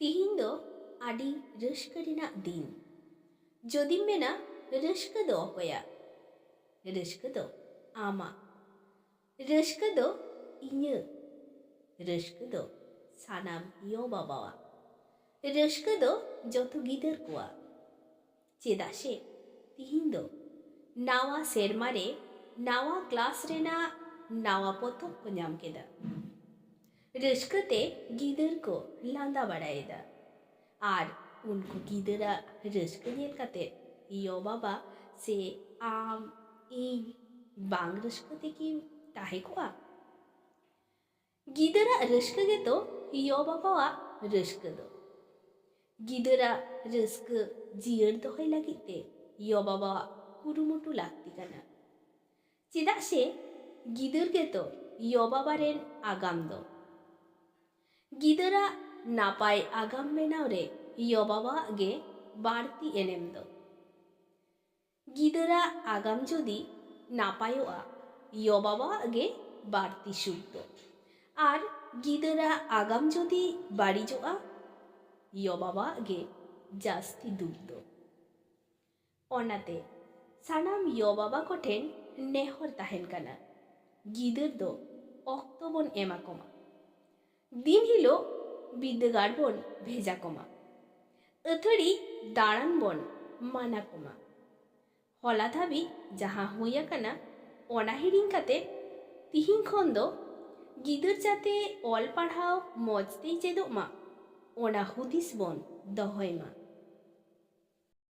ᱛᱤᱦᱤᱧ ᱫᱚ ᱟᱹᱰᱤ ᱨᱟᱹᱥᱠᱟᱹ ᱨᱮᱱᱟᱜ ᱫᱤᱱ ᱡᱩᱫᱤᱢ ᱢᱮᱱᱟ ᱨᱟᱹᱥᱠᱟᱹ ᱫᱚ ᱚᱠᱚᱭᱟᱜ ᱨᱟᱹᱥᱠᱟᱹ ᱫᱚ ᱟᱢᱟᱜ ᱨᱟᱹᱥᱠᱟᱹ ᱫᱚ ᱤᱧᱟᱹᱜ ᱨᱟᱹᱥᱠᱟᱹ ᱫᱚ ᱥᱟᱱᱟᱢ ᱭᱚ ᱵᱟᱵᱟᱣᱟᱜ ᱨᱟᱹᱥᱠᱟᱹ ᱫᱚ ᱡᱚᱛᱚ ᱜᱤᱫᱟᱹᱨ ᱠᱚᱣᱟᱜ ᱪᱮᱫᱟᱜ ᱥᱮ ᱛᱤᱦᱤᱧ ᱫᱚ ᱱᱟᱣᱟ ᱥᱮᱨᱢᱟ ᱨᱮ ᱱᱟᱣᱟ ᱠᱞᱟᱥ ᱨᱮᱱᱟᱜ ᱱᱟᱣᱟ ᱯᱚᱛᱚᱵ ᱠᱚ ᱧᱟᱢ ᱠᱮᱫᱟ ᱨᱟᱹᱥᱠᱟᱹᱛᱮ ᱜᱤᱫᱟᱹᱨ ᱠᱚ ᱞᱟᱸᱫᱟ ᱵᱟᱲᱟᱭᱮᱫᱟ ᱟᱨ ᱩᱱᱠᱩ ᱜᱤᱫᱟᱹᱨᱟᱜ ᱨᱟᱹᱥᱠᱟᱹ ᱧᱮᱞ ᱠᱟᱛᱮ ᱭᱚ ᱵᱟᱵᱟ ᱥᱮ ᱟᱢ ᱤᱧ ᱵᱟᱝ ᱨᱟᱹᱥᱠᱟᱹ ᱛᱮᱠᱤ ᱛᱟᱦᱮᱸ ᱠᱚᱜᱼᱟ ᱜᱤᱫᱟᱹᱨᱟᱜ ᱨᱟᱹᱥᱠᱟᱹ ᱜᱮᱛᱚ ᱭᱚ ᱵᱟᱵᱟᱣᱟᱜ ᱨᱟᱹᱥᱠᱟᱹ ᱫᱚ ᱜᱤᱫᱟᱹᱨᱟᱜ ᱨᱟᱹᱥᱠᱟᱹ ᱡᱤᱭᱟᱹᱲ ᱫᱚᱦᱚᱭ ᱞᱟᱹᱜᱤᱫ ᱛᱮ ᱭᱚ ᱵᱟᱵᱟᱣᱟᱜ ᱠᱩᱨᱩᱢᱩᱴᱩ ᱞᱟᱹᱠᱛᱤ ᱠᱟᱱᱟ ᱪᱮᱫᱟᱜ ᱥᱮ ᱜᱤᱫᱟᱹᱨ ᱜᱮᱛᱚ ᱭᱚ ᱵᱟᱵᱟ ᱨᱮᱱ ᱟᱜᱟᱢ ᱫᱚ ᱜᱤᱫᱟᱹᱨᱟᱜ ᱱᱟᱯᱟᱭ ᱟᱜᱟᱢ ᱵᱮᱱᱟᱣ ᱨᱮ ᱭᱚ ᱵᱟᱵᱟᱣᱟᱜ ᱜᱮ ᱵᱟᱹᱲᱛᱤ ᱮᱱᱮᱢ ᱫᱚ ᱜᱤᱫᱟᱹᱨᱟᱜ ᱟᱜᱟᱢ ᱡᱩᱫᱤ ᱱᱟᱯᱟᱭᱚᱜᱼᱟ ᱭᱚ ᱵᱟᱵᱟᱣᱟᱜ ᱜᱮ ᱵᱟᱹᱲᱛᱤ ᱥᱩᱠ ᱫᱚ ᱟᱨ ᱜᱤᱫᱟᱹᱨᱟᱜ ᱟᱜᱟᱢ ᱡᱩᱫᱤ ᱵᱟᱹᱲᱤᱡᱚᱜᱼᱟ ᱭᱚ ᱵᱟᱵᱟᱣᱟᱜ ᱜᱮ ᱡᱟᱹᱥᱛᱤ ᱫᱩᱠ ᱫᱚ ᱚᱱᱟᱛᱮ ᱥᱟᱱᱟᱢ ᱭᱚ ᱵᱟᱵᱟ ᱠᱚᱴᱷᱮᱱ ᱱᱮᱦᱚᱨ ᱛᱟᱦᱮᱱ ᱠᱟᱱᱟ ᱜᱤᱫᱟᱹᱨ ᱫᱚ ᱚᱠᱛᱚ ᱵᱚᱱ ᱮᱢᱟ ᱠᱚᱢᱟ দিন হিল বিদ্যগার বন ভেজা কমা। অথরি দাঁড়ান বন মানা কমা। হলা ধাবি যাহা হইয়া কানা অনাহিরিং কাতে তিহিং খন্দ, গিদুর যাতে অল পাড়াও মজতেই চেদো মা ওনা হুদিস বন দহয় মা।